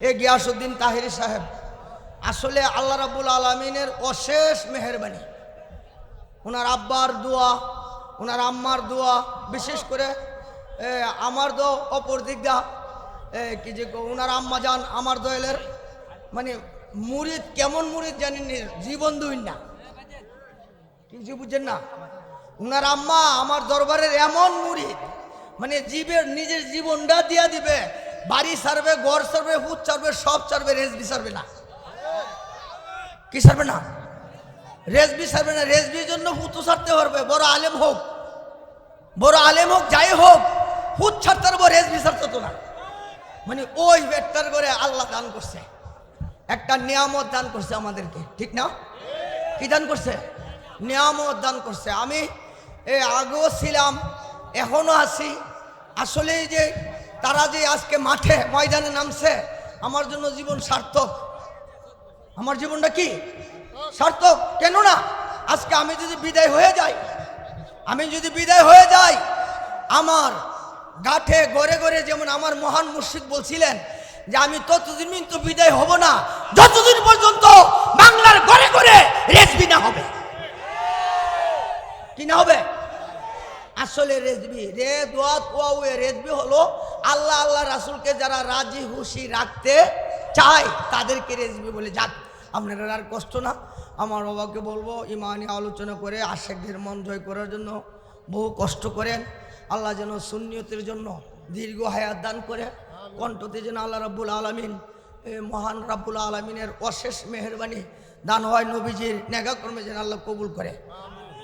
এ গিয়াসুদ্দিন তাহিরি সাহেব আসলে আল্লাহ রাবুল আলমিনের অশেষ মেহরবানি। ওনার আব্বার দোয়া ওনার আম্মার দোয়া বিশেষ করে আমার দো অপর দিক এ, কি যে ওনার আম্মা যান আমার দোয়েলের মানে মুরিদ কেমন মুরিদ জানেন জীবন দুইন না কিছু বুঝছেন না? উনার আম্মা আমার দরবারের এমন মুরিদ মানে জীবের নিজের জীবনটা দিয়া দিবে বাড়ি সারবে, ঘর সারবে হুত সারবে, সব সারবে, রেজবি সারবে না। কি সারবে না? রেজবি সারবে না। রেজবির জন্য হুতু সারতে পারবে, বড় আলেম হোক। বড় আলেম হোক, যাই হোক হুত ছাড়তে পারব, রেজবি সারতে তো না। মানে ওই বেটার করে আল্লাহ দান করছে। একটা নিয়ামত দান করছে আমাদেরকে। ঠিক না? কি দান করছে? নিয়ামত দান করছে। আমি এ আগেও ছিলাম, এখনও আছি। আসলে যে তারা যে আজকে মাঠে ময়দানে নামছে, আমার জন্য জীবন সার্থক। আমার জীবনটা কি? সার্থক? কেন না আজকে আমি যদি বিদায় হয়ে যাই, আমি যদি বিদায় হয়ে যাই, আমার গাঠে গড়ে গড়ে যেমন আমার মহান মুর্শিদ বলছিলেন যে আমি ততদিন কিন্তু বিদায় হব না, যতদিন পর্যন্ত বাংলার গড়ে গড়ে রেসবি না হবে। কি না হবে? আসলে রেজবি, রে দোয়াত ওয়াউয়ে রেজবি হলো আল্লাহ আল্লাহ রাসুলকে যারা রাজি, খুশি রাখতে চায়, তাদেরকে রেজবি বলে যাক। আপনারা আর কষ্ট না? আমার বাবাকে বলব, ইমানি আলোচনা করে, আশেকদের মন জয় করার জন্য বহু কষ্ট করেন। আল্লাহ যেন সুন্নিয়তের জন্য দীর্ঘ হায়াত দান করে কণ্ঠতে যেন আল্লাহ রাব্বুল আলমিন মহান রাব্বুল আলমিনের অশেষ মেহরবানি দান হয় নবীজির নেগাকর্মে যেন আল্লাহ কবুল করে।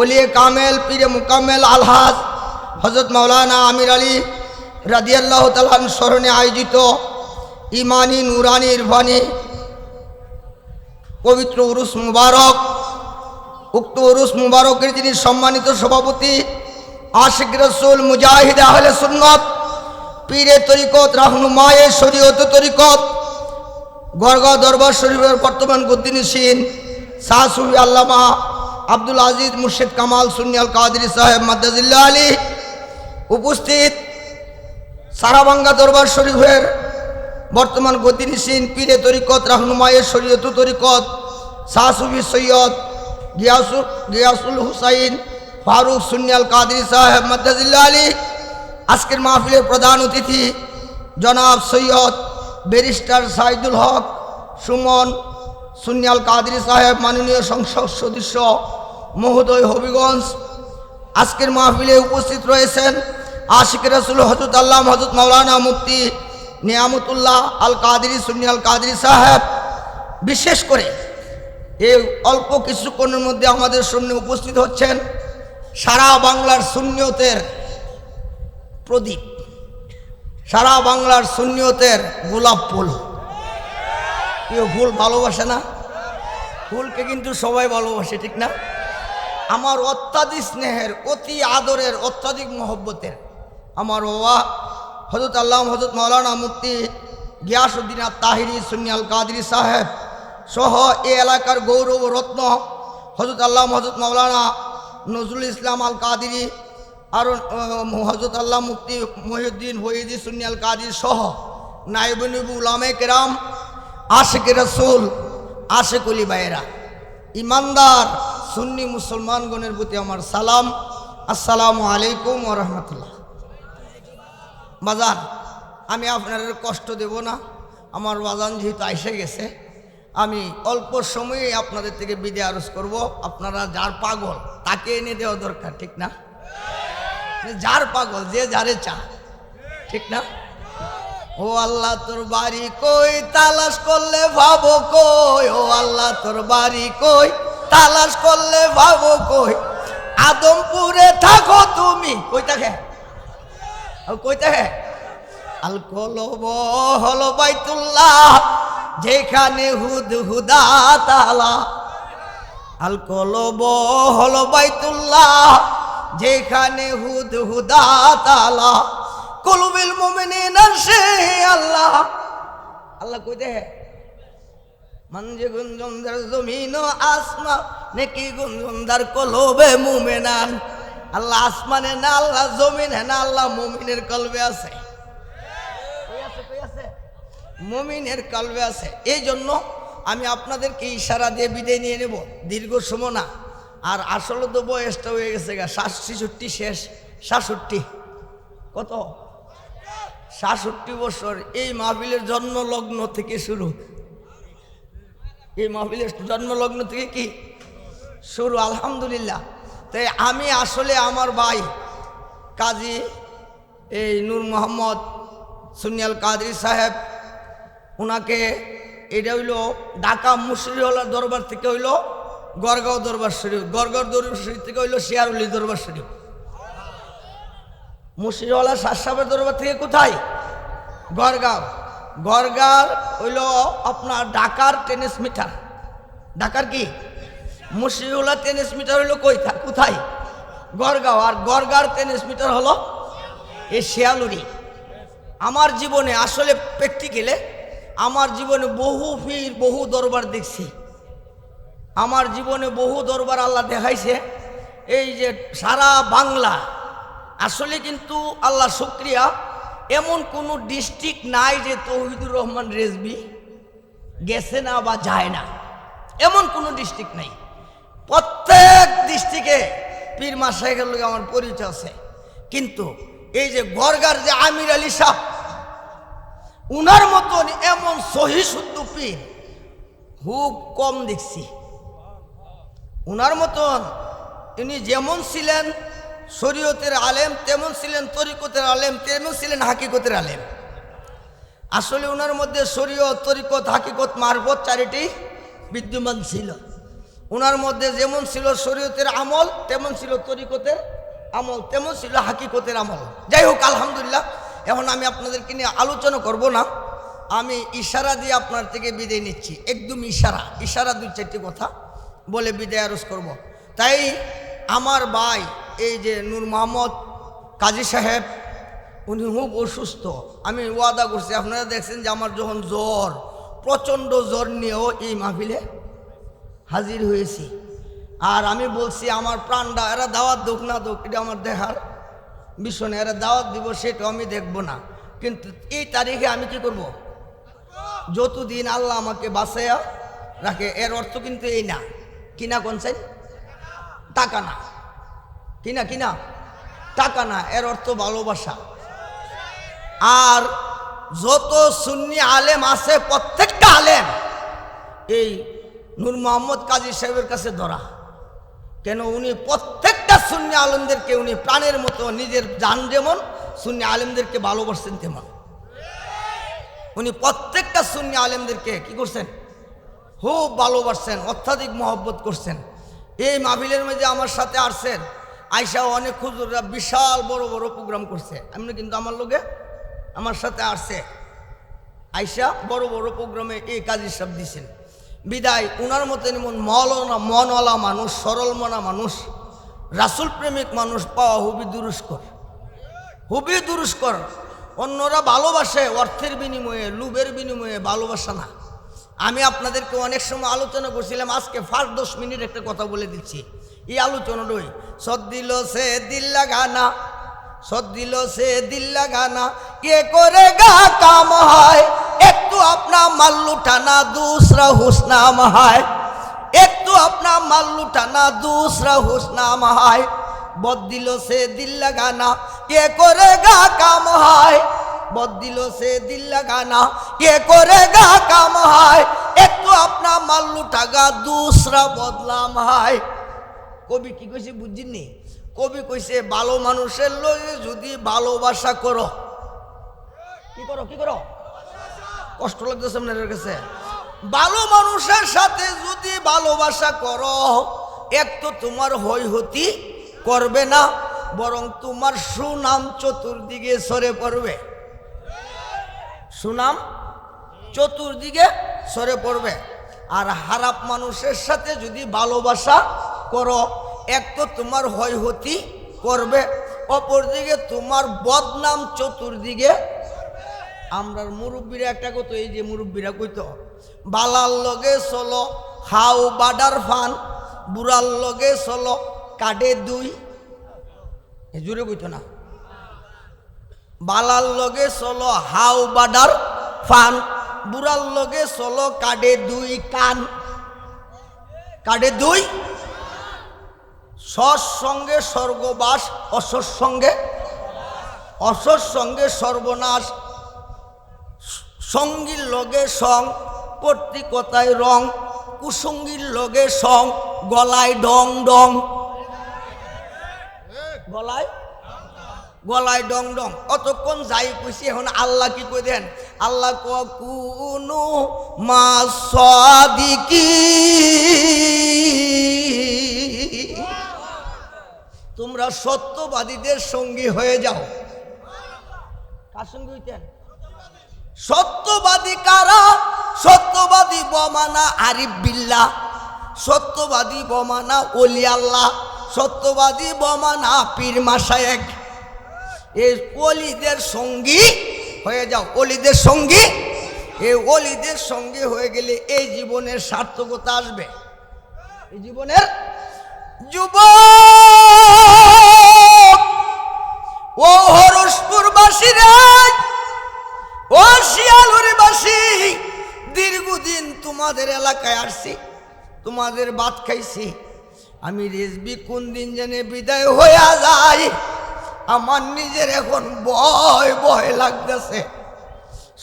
ওলিয়ে কামেল, পীরে মুকাম্মেল, আলহাজ। হজরত মাওলানা আমির আলী রাদিয়াল্লাহ তালান স্মরণে আয়োজিত ইমানি নুরানি, ইরফানি, পবিত্র উরুস মুবারক, উক্ত উরুস মুবারকের যিনি সম্মানিত সভাপতি আশিক রসুল মুজাহিদ আহলে সুন্নত পীরে তরিকত রাহনুমায়ে শরীয়ত তরিকত, গড়গাঁও দরবার শরীফের বর্তমান গদ্দিনীসীন শাহ সুফি আল্লামা আব্দুল আজিজ মুর্শিদ কামাল সুনিয়াল কাদরি সাহেব মাদ্দাজিল্লা আলী উপস্থিত। সারাবাঙ্গা দরবার শরীফের বর্তমান গতিনিসীন পীরে তরিকত রাহনুমায়ের শরীয়ত তরিকত শাহ সুফি সৈয়দ গিয়াসুল গিয়াসুল হুসাইন, ফারুক সুনিয়াল কাদরি সাহেব মাদ্দাজিল্লা আলী। আজকের মাহফিলের প্রধান অতিথি জনাব সৈয়দ ব্যারিস্টার সাইদুল হক সুমন সুনিয়াল কাদরি সাহেব মাননীয় সংসদ সদস্য মহোদয় হবিগঞ্জ, আজকের মাহফিলে উপস্থিত রয়েছেন আশিক রসুল হজরত আল্লাহ হজরত মৌলানা মুফতি নিয়ামতুল্লাহ আল কাদরি সুনিয়াল কাদরি সাহেব। বিশেষ করে এই অল্প কিছুক্ষণের মধ্যে আমাদের সামনে উপস্থিত হচ্ছেন সারা বাংলার শূন্যতের প্রদীপ, সারা বাংলার শূন্যতের গোলাপ ফুল। কেউ ফুল ভালোবাসে না। ফুলকে কিন্তু সবাই ভালোবাসে, ঠিক না? আমার অত্যাধিক স্নেহের, অতি আদরের, অত্যাধিক মহব্বতের আমার বাবা হজরত আল্লাহ হজরত মৌলানা মুফতি গিয়াসুদ্দিন তাহিরি সুনিয়াল কাদরি সাহেব সহ এ এলাকার গৌরব রত্ন হজরত আল্লাহ হজরত মৌলানা নজরুল ইসলাম আল কাদিরি আর হজরত আল্লাহ মুফতি মহিউদ্দিন হইদি সুনিয়াল কাদির সহ নাইবনিবু উলামে আশেক রসুল, আশেক অলি বাইরা ইমানদার সুন্নি মুসলমানগণের প্রতি আমার সালাম। আসসালামু আলাইকুম ও রহমতুল্লাহ। বাজান, আমি আপনাদের কষ্ট দেব না। আমার বাজান যেহেতু আইসে গেছে, আমি অল্প সময়ে আপনাদের থেকে বিদায় আরজ করব। আপনারা যার পাগল, তাকে এনে দেওয়া দরকার, ঠিক না? যার পাগল, যে যারে চা ঠিক না? ও আল্লাহ, তোর বাড়ি কই? তালাশ করলে ভাবো কই? ও আল্লাহ, তোর বাড়ি কই? তালাশ করলে ভাবো কই? আদমপুরে থাকো তুমি। কই থাকে কই থাকে আল কলব হলো বাইতুল্লাহ, যেখানে হুদ হুদা তালা। আল কলব হলো বাইতুল্লাহ, যেখানে হুদ হুদা তালা। কলবিল মুমিনিন সে আল্লাহ। আল্লাহ কই দে মঞ্জে গুঞ্জনদার জমিন আসমা নেকি গুঞ্জনদার কলবে মুমেনান। আল্লাহ আসমানে না, আল্লাহ জমিনে না, আল্লাহ মুমিনের কলবে আছে। মুমিনের কলবে আছে। এই জন্য আমি আপনাদেরকে ইশারা দিয়ে বিদায় নিয়ে নেব। দীর্ঘ সময় না। আর আসলে তো বয়সটা হয়ে গেছে গা ছেষট্টি শেষ, সাতষট্টি। কত? সাতষট্টি বছর এই মাহফিলের জন্ম লগ্ন থেকে শুরু। এই মাহফিলের জন্মলগ্ন থেকে কি? শুরু, আলহামদুলিল্লাহ। তাই আমি আসলে আমার ভাই কাজী এই নূর মোহাম্মদ সুনিয়াল কাদরি সাহেব ওনাকে এটা হইল ঢাকা মুসরিওয়ালার দরবার থেকে হইল গড়গাঁও দরবার শরীফ, গড়গাঁও দরবার শরীফ থেকে হইল শিয়ারুলি দরবার শরীফ। মুসরিওয়ালা শাহ সাহেবের দরবার থেকে কোথায়? গড়গাঁও। গড়গাঁর হইল আপনার ঢাকার টেনিস মিটার ঢাকার কি? মুসরিউল্লাহ টেনিস মিটার হইল কই কোথায়? গড়গাঁও। আর গড়গাঁর টেনিস মিটার হলো এ শিয়ালুরি আমার জীবনে আসলে প্র্যাকটিক্যালে আমার জীবনে বহু পীর বহু দরবার দেখছি। আমার জীবনে বহু দরবার আল্লাহ দেখাইছে, এই যে সারা বাংলা আসলে কিন্তু আল্লাহ শুক্রিয়া, এমন কোনো ডিস্ট্রিক্ট নাই যে তৌহিদুর রহমান রেজবি গেছে না বা যায় না। এমন কোনো ডিস্ট্রিক্ট নাই। প্রত্যেক ডিস্ট্রিক্টে পীর মাসাইকের লোক আমার পরিচয় আছে। কিন্তু এই যে গড়গার যে আমির আলী সাহ, উনার মতন এমন সহি শুদ্ধ পীর খুব কম দেখছি। উনার মতন ইনি যেমন ছিলেন শরীয়তের আলেম তেমন ছিলেন, তরিকতের আলেম তেমন ছিলেন, হাকিকতের আলেম। আসলে ওনার মধ্যে শরীয়ত, তরিকত, হাকিকত মারফত চারিটি বিদ্যমান ছিল। ওনার মধ্যে যেমন ছিল শরীয়তের আমল, তেমন ছিল তরিকতের আমল, তেমন ছিল হাকিকতের আমল। যাই হোক, আলহামদুলিল্লাহ, এখন আমি আপনাদেরকে নিয়ে আলোচনা করব না। আমি ইশারা দিয়ে আপনার থেকে বিদায় নিচ্ছি। একদম ইশারা ইশারা দুই চারটি কথা বলে বিদায় আরজ করব। তাই আমার ভাই, এই যে নূর মোহাম্মদ কাজী সাহেব, উনি খুব অসুস্থ। আমি ওয়াদা করছি, আপনারা দেখছেন যে আমার যখন জ্বর, প্রচণ্ড জ্বর নিয়েও এই মাহফিলে হাজির হয়েছি। আর আমি বলছি, আমার প্রাণটা, এরা দাওয়াত দোক না দোক, এটা আমার দেখার বিষয় না, এরা দাওয়াত দিব সেটা আমি দেখব না। কিন্তু এই তারিখে আমি কি করব? যতদিন আল্লাহ আমাকে বাঁচাইয়া রাখে, এর অর্থ কিন্তু এই না। কিনা কোনছেন টাকা না। কিনা কিনা টাকা না, এর অর্থ ভালোবাসা। আর যত সুন্নি আলেম আছে, প্রত্যেকটা আলেম এই নূর মোহাম্মদ কাজী সাহেবের কাছে ধরা। কেন উনি প্রত্যেকটা সুন্নি আলেমদেরকে উনি প্রাণের মতো নিজের যান যেমন, সুন্নি আলেমদেরকে ভালোবাসছেন তেমন। উনি প্রত্যেকটা সুন্নি আলেমদেরকে কি করছেন? খুব ভালোবাসছেন, অত্যাধিক মহব্বত করছেন। এই মাহফিলের মধ্যে আমার সাথে আসছেন আয়সা অনেক খুচরা বিশাল বড় বড় প্রোগ্রাম করছে। এমনি কিন্তু আমার লোকে আমার সাথে আসছে। আয়সা বড় বড় প্রোগ্রামে এই কাজের সব দিছেন। বিদায়, উনার মতো এমন মলনা মনওয়ালা মানুষ সরল মনা মানুষ রাসুল প্রেমিক মানুষ পাওয়া হুবি দুরুস্কর। হুবি দুরুস্কর। অন্যরা ভালোবাসে অর্থের বিনিময়ে লুবের বিনিময়ে ভালোবাসা না। আমি আপনাদেরকে অনেক সময় আলোচনা করছিলাম, আজকে ফার্স্ট দশ মিনিট একটা কথা বলে দিচ্ছি। এই আলোচনা নই সদ দিল সে দিল্লা গানা সদ দিল সে দিল্লা গানা কে করে গা কাম হয়? একটু আপনা মাল লুটানা, দুসরা হুসনাম হয়। একটু আপনা মাল লুটানা, দুসরা হুসনাম হয়। বদ দিল সে দিল্লা গানা কে করে গা কাম হয়? বদ দিল সে দিল গানা। কে করে গা কাম হয়? একটু আপনা মাল্লু টাকা দুসরা বদলাম হয়। কবি কি কইছে বুঝিনি কবি কইছে, ভালো মানুষের লই যদি ভালোবাসা করো। কি করো কি করো? কষ্ট লাগতেছে আপনাদের কাছে? ভালো মানুষের সাথে যদি ভালোবাসা করো, এক তো তোমার হই হতি করবে না, বরং তোমার সুনাম চতুর্দিকে সরে পড়বে। সুনাম চতুর্দিকে সরে পড়বে। আর হারাপ মানুষের সাথে যদি ভালোবাসা করো, এক তো তোমার হয়হতি করবে, অপরদিকে তোমার বদনাম চতুর্দিকে। আমরার মুরব্বীরা একটা কত এই যে মুরব্বীরা কইতো, বালার লগে চলো হাও বাডার ফান, বুড়ার লগে চলো কাডে দুই। জুড়ে কইতো না। বালার লগে চলো হাও বাডার ফান, বুড়ার লগে চলো কাডে দুই কান। কাডে দুই? সৎ সঙ্গে স্বর্গবাস, অসৎ সঙ্গে? অসৎ সঙ্গে সর্বনাশ। সঙ্গীর লগে সং প্রত্যেকতায় রং। কুসঙ্গীর লগে সং, গলায় ডং ডং। গলায়? গলায় ডং ডং। অতক্ষণ যাই কইছি, এখন আল্লাহ কি কই দেন? আল্লাহ কুনু মা সাদিকি। তোমরা সত্যবাদীদের সঙ্গী হয়ে যাও। কার সঙ্গে হইতেন? সত্যবাদী কারা? সত্যবাদী বমানা আরিফ বিল্লা সত্যবাদী বমানা অলি আল্লাহ। সত্যবাদী বমানা পীর মাসায়েক এই অলিদের সঙ্গী হয়ে যাও অলিদের সঙ্গী। এই অলিদের সঙ্গী হয়ে গেলে এই জীবনের সার্থকতা আসবে। এই জীবনের যুব ও হরসপুরবাসী রে ও শিয়ালুরিবাসী, দীর্ঘদিন তোমাদের এলাকায় আসছি, তোমাদের ভাত খাইছি। আমি রেসবি কোন দিন জানে বিদায় হইয়া যাই। আমার নিজের এখন ভয় ভয় লাগতেছে।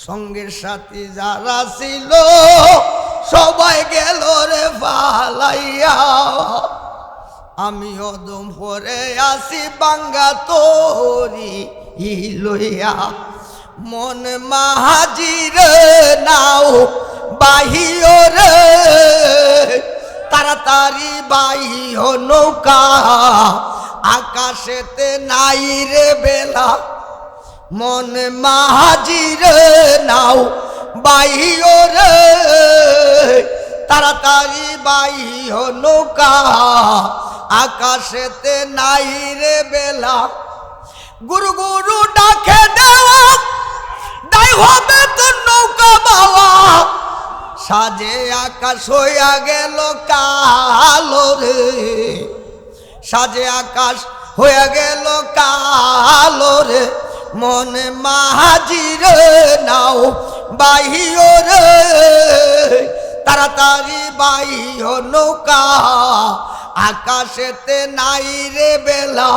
সঙ্গের সাথে যারা ছিল, সবাই গেল রে ফালাইয়া। আমি অদম পরে আসি বাঙ্গা তোরি লইয়া। মন মাহাজির নাও বাহির তাড়াতাড়ি বাহিও নৌকা। আকাশেতে নাই রে বেলা। মন মাহাজির নাও, বাহিও রে। তাড়াতাড়ি বাহিও নৌকা। আকাশেতে নাই রে বেলা। গুরু গুরু ডাকে দেওয়া তো নৌকা বাবা। সাজে আকাশ হইয়া গেল কালো রে। সাজে আকাশ হয়ে গেল কালো রে। মনে মাহাজির নাও বাহিও রে। তাড়াতাড়ি বাহিও নৌকা, আকাশেতে নাই রে বেলা।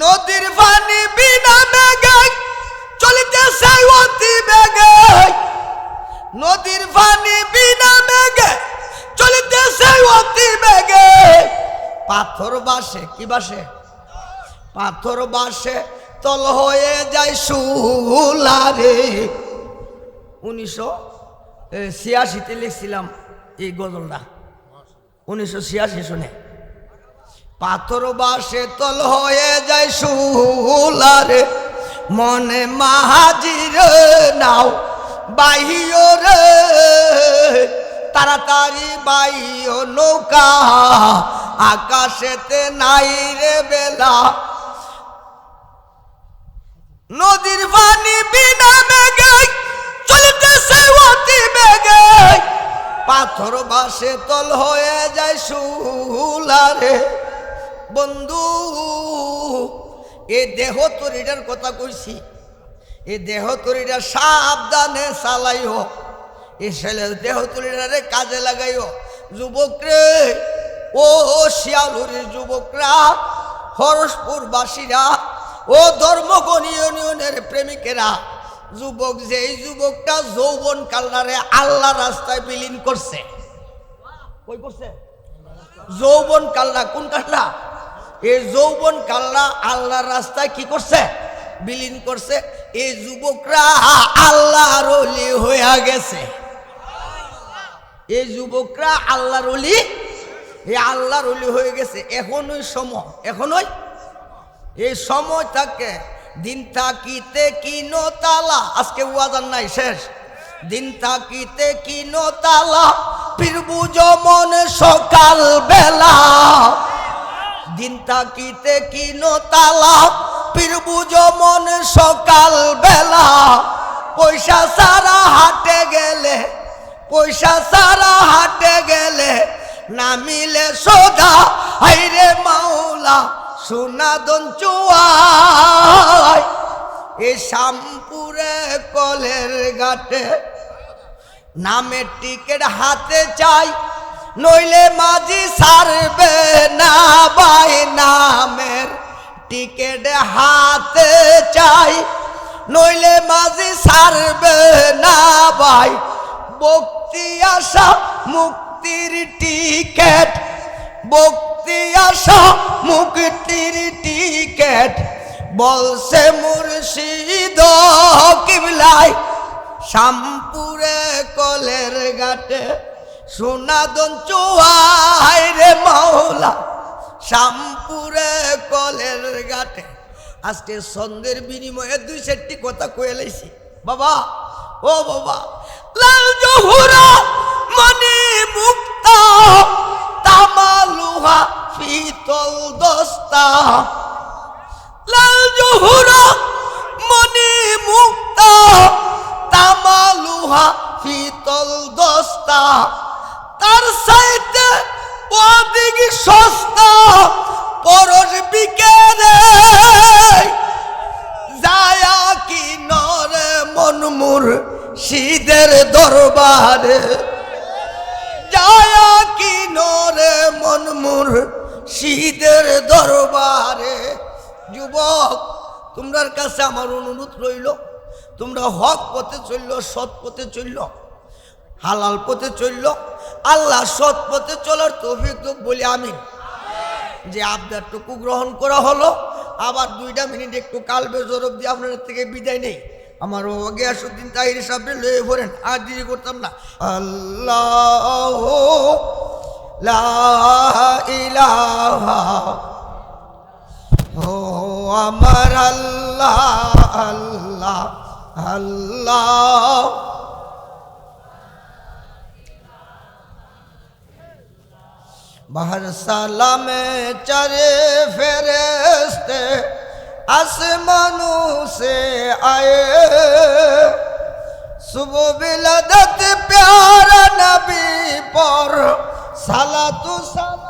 নদীর পানি বিনা বেগে চলিতেছে অতি বেগে। নদীর পানি বিনা বেগে চলিতেছে অতি বেগে। পাথর বাসে, কি বাসে? পাথর বাসে তল হয়ে যায় সুলারে উনিশশো ছিয়াশিতে লিখছিলাম এই গজলটা। উনিশশো ছিয়াশি শুনে। পাথর বাসে তল হয়ে যায় সুলারে মনে মাহাজির নাও বাহিও রে তাড়াতাড়ি বাই বাইও নৌকা। আকাশেতে নাই রে বেলা। নদীর পানি বিনা বেগে চলিতেছে অতি বেগে। পাথর বাসে তল হয়ে যায় সুলারে বন্ধু, এ দেহ তরিটার কথা কইছি। এ দেহ তরিটা সাবধানে চালাইও। এ ছেলে দেহ তরিটারে কাজে লাগাইও। যুবক রে ও শিয়ালুরের যুবকরা, হরসপুরবাসীরা, ও ধর্মগণ ইউনিয়নের প্রেমিকেরা, যুবক যে এই যুবকটা যৌবন কালনারে আল্লাহ রাস্তায় বিলীন করছে। কই করছে? যৌবন কালনা, কোন কালনা? এই যৌবন কালনা আল্লাহর রাস্তায় কি করছে? বিলীন করছে। এই যুবকরা আল্লাহর অলি হইয়া গেছে। এই যুবকরা আল্লাহর অলি এই আল্লাহর অলি হয়ে গেছে। এখনই সময়, এখনই? এই সময় থাকে। দিন থাকিতে কিনো তালা? আজকে উয়াজান নাই, শেষ। দিন থাকিতে কিনো তালা? ফিরবু মন সকাল বেলা দিন থাকিতে কিনো তালা? ফিরবু মন সকাল বেলা পয়সা সারা হাটে গেলে পয়সা সারা হাটে গেলে না মিলে সোদা হাইরে মাওলা, সোনা দন চুয়াই। এ শ্যামপুরে কলের ঘাটে নামের টিকিট হাতে চাই। নইলে মাঝি সারবে না বাই নামের টিকিট হাতে চাই। নইলে মাঝি সারবে না ভাই বক্তি আসা মুক্তির টিকেট। বক্তি আসা মুক্তির টিকেট। বলছে মুর্শিদ কিবলাই শ্যামপুরে কলের ঘাটে। সোনাদন চুয়াই রে মাওলা, শ্যামপুরে কলের ঘাটে। আজকে সন্ধ্যের বিনিময়ে দুই চারটি কথা কয়ে লাইছি। বাবা, ও বাবা লাল জহুরা মনি মুক্তা তামালুহা পিতল দস্তা। লাল জহুরা মনি মুক্তা তামালুহা পিতল দস্তা। তার সাইতে অধিক সস্তা, পরশ বিকেরে যায়া কি নরে মনমুর। শীদের দরবারে। যায়া কি নরে মনমুর শীদের দরবারে। যুবক, তোমরার কাছে আমার অনুরোধ রইল, তোমরা হক পথে চলল, সৎ পথে চলল, হালাল পথে চলল, আল্লাহ সৎ পথে চলার তৌফিক বলি আমি। যে আবদারটুকু গ্রহণ করা হলো, আবার দুইটা মিনিট একটু কালবে জরব দিয়ে আপনার থেকে বিদায় নেই। আমার গিয়াসুদ্দিন তাহির সামনে লয়ে ভরেন, আর দিদি করতাম না। আল্লাহ আমার আল্লাহ আল্লাহ আল্লাহ। বাহার সালামে চারে ফেরেস্তে आसमानों से आए सुबह बिलदत प्यारा नबी पर साला तू साला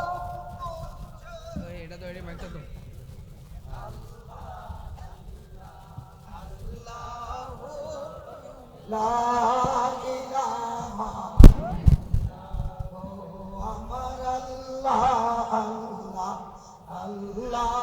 Allah Allah Allah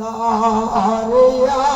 Ah, Haria.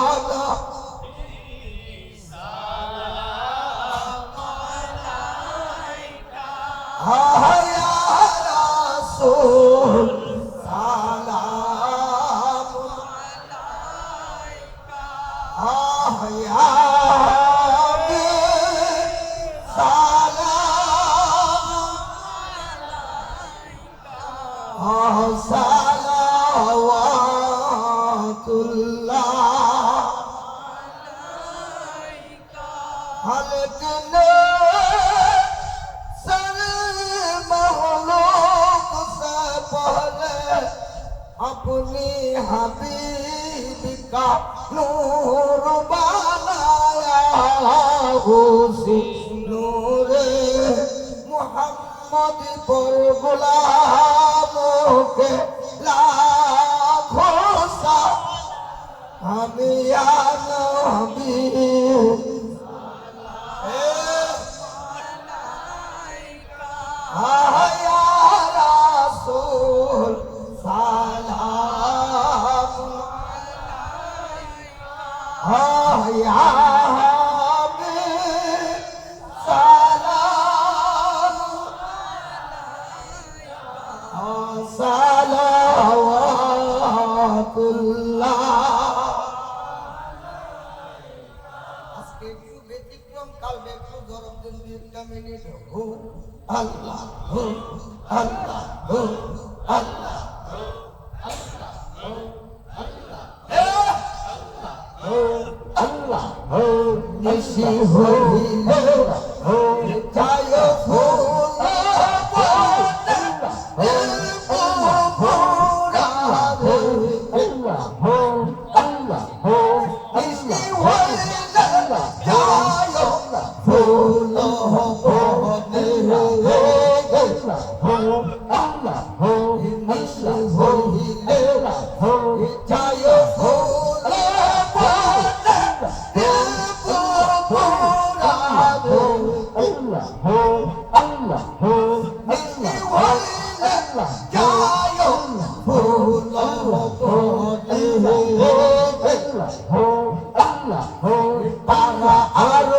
খুশি নূরে মোহাম্মদ পর গোলামকে লাখো আমি আর Jesus. Allah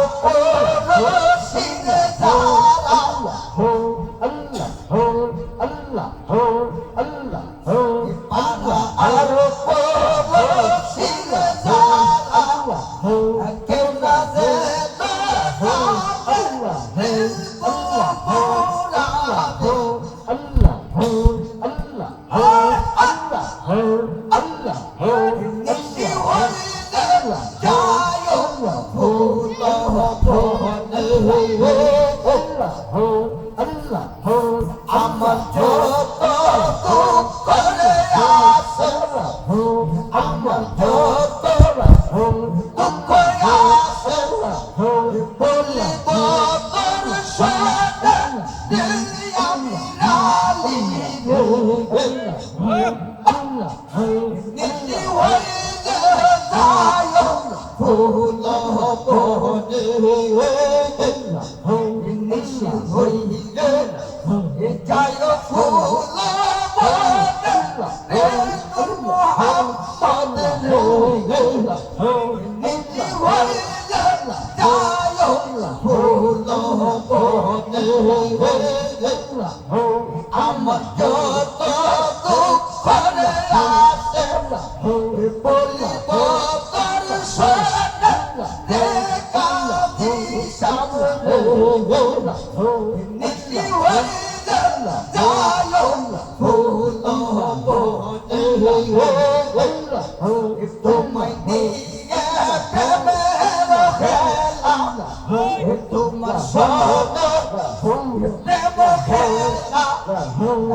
আল্লাহ আল্লাহ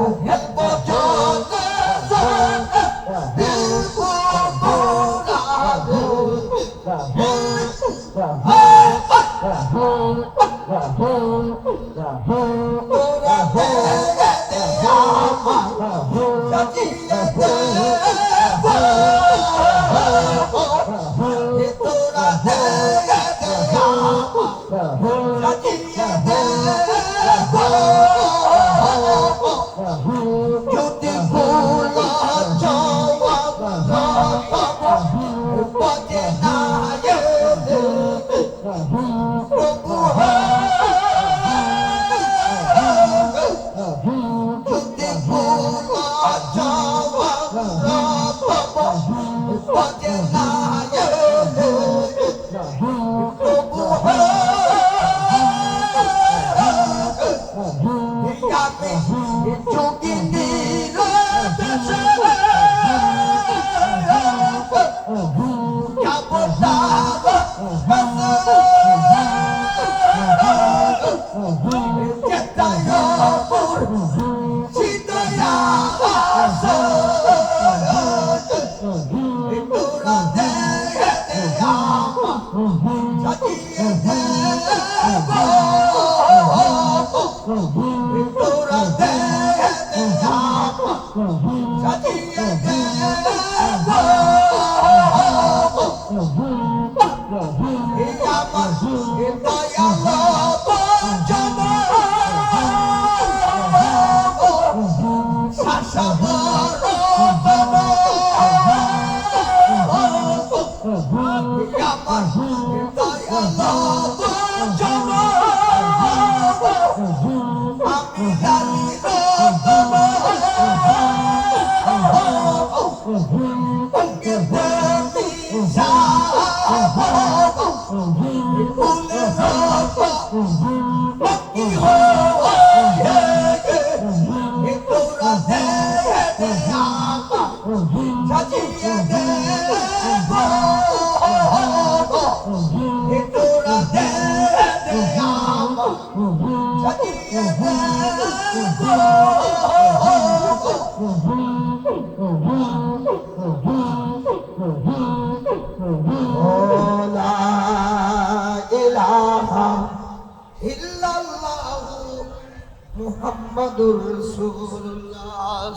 morreu Não.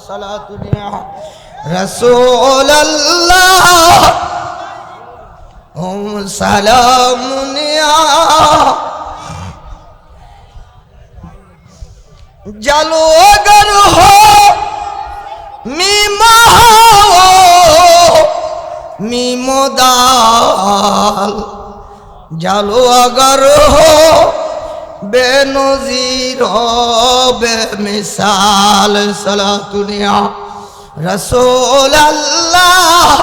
সালাতুনিয়া রাসূলুল্লাহ ওম সালামুনিয়া जालो अगर हो मीमा हो मीमो दाल जालो अगर हो बेनजीर हो बेमिसाल सला दुनिया रसोल अल्लाह